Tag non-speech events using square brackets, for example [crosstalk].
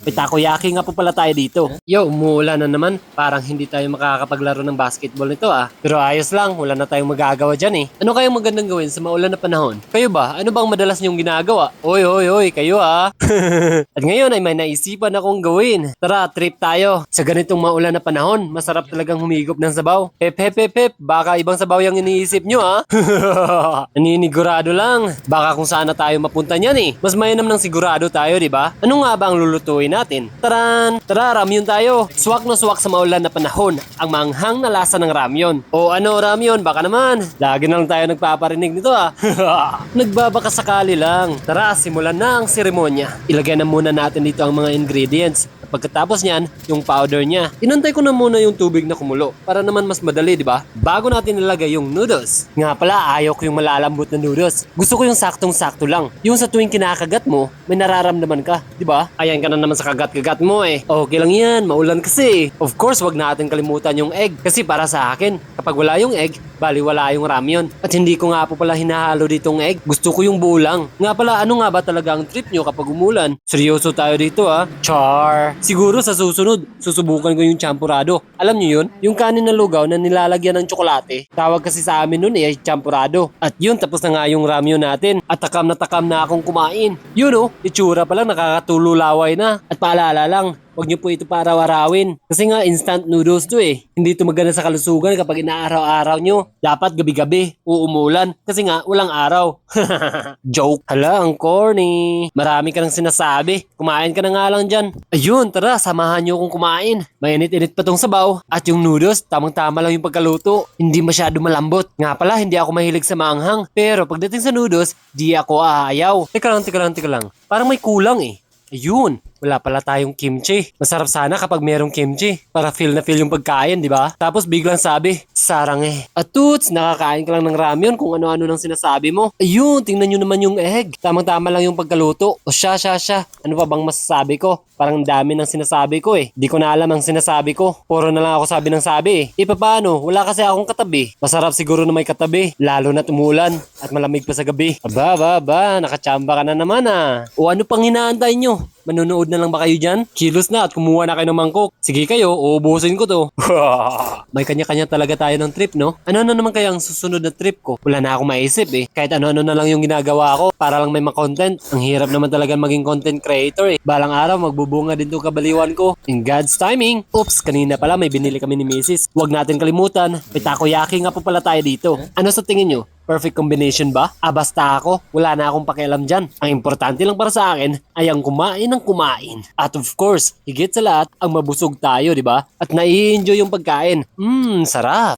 May takoyaki nga po pala tayo dito. Yo, umuulan na naman. Parang hindi tayo makakapaglaro ng basketball nito ah. Pero ayos lang, wala na tayong magagawa dyan eh. Ano kayang magandang gawin sa maulan na panahon? Kayo ba? Ano bang madalas niyong ginagawa? Oy, oy, oy, kayo ah. [laughs] At ngayon ay may naisipan akong gawin. Tara, trip tayo. Sa ganitong maulan na panahon, masarap talagang humigop ng sabaw. Pep, pep, pep, pep. Baka ibang sabaw yung iniisip nyo ah. [laughs] Naninigurado lang. Baka kung saan na tayo mapunta niyan eh. Mas mainam ng sigurado tayo, di ba? Ano nga ba ang lulutuin natin? Taran! Tara, ramyun tayo. Swak na swak sa maulan na panahon. Ang manghang na lasa ng ramyun. O ano, ramyun? Baka naman. Lagi na lang tayo nagpaparinig nito ah. [laughs] Nagbabaka sakali lang. Tara, simulan na ang seremonya. Ilagay na muna natin dito ang mga ingredients. At Pagkatapos niyan, yung powder niya. Inantay ko na muna yung tubig na kumulo para naman mas madali, di ba? Bago natin nilagay yung noodles. Nga pala, ayaw ko yung malalambot na noodles. Gusto ko yung saktong-sakto lang. Yung sa tuwing kinakagat mo, may nararamdaman ka, di ba? Ayan ka na naman sa kagat-kagat mo eh. Okay lang yan, maulan kasi. Of course, wag natin kalimutan yung egg. Kasi para sa akin, kapag wala yung egg, bali wala yung ramyon. At hindi ko nga po pala hinahalo ditong egg. Gusto ko yung buo lang. Nga pala, ano nga ba talaga ang trip nyo kapag umulan? Seryoso tayo dito ah. Char! Siguro sa susunod, susubukan ko yung champurado. Alam nyo yun? Yung kanin na lugaw na nilalagyan ng tsokolate. Tawag kasi sa amin nun eh, champurado. At yun, tapos na nga yung ramyon natin. At takam na takam na akong kumain. Yun oh, itsura pa lang nakakatululaway na. At paalala lang, Huwag niyo po ito paaraw-arawin. Kasi nga instant noodles to eh. Hindi ito maganda sa kalusugan kapag inaaraw-araw nyo. Dapat gabi-gabi o umulan. Kasi nga walang araw. [laughs] Joke. Hala, ang corny. Marami ka nang sinasabi. Kumain ka na nga lang dyan. Ayun, tara, samahan niyo akong kumain. Mainit-init pa tong sabaw. At yung noodles, tamang-tama lang yung pagkaluto. Hindi masyado malambot. Nga pala, hindi ako mahilig sa maanghang. Pero pagdating sa noodles, di ako aayaw. Teka lang, teka lang, teka lang. Parang may kulang eh. Ayun, wala pala tayong kimchi. Masarap sana kapag merong kimchi. Para feel na feel yung pagkain, di ba? Tapos biglang sabi, sarang eh. At toots, nakakain ka lang ng ramyon kung ano-ano nang sinasabi mo. Ayun, tingnan nyo naman yung egg. Tamang-tama lang yung pagkaluto. O siya, siya, siya. Ano pa bang masasabi ko? Parang dami ng sinasabi ko eh. Di ko na alam ang sinasabi ko. Puro na lang ako sabi ng sabi eh. E? Wala kasi akong katabi. Masarap siguro na may katabi. Lalo na tumulan at malamig pa sa gabi. Aba, aba, aba. Nakachamba ka na naman ah. O ano pang hinaantay nyo? Manunood na lang ba kayo dyan? Kilos na at kumuha na kayo ng mangkok. Sige kayo, uubusin ko to. [laughs] May kanya-kanya talaga tayo ng trip, no? Ano-ano naman kaya ang susunod na trip ko? Wala na akong maisip eh. Kahit ano-ano na lang yung ginagawa ko para lang may ma-content. Ang hirap naman talaga maging content creator eh. Balang araw magbubunga din tong kabaliwan ko. In God's timing. Oops, kanina pala may binili kami ni Mrs. Huwag natin kalimutan. May takoyaki nga po pala tayo dito. Ano sa tingin nyo? Perfect combination ba? Ah, basta ako. Wala na akong pakialam dyan. Ang importante lang para sa akin ay ang kumain ng kumain. At of course, higit sa lahat, ang mabusog tayo, di ba? At nai-enjoy yung pagkain. Mmm, sarap.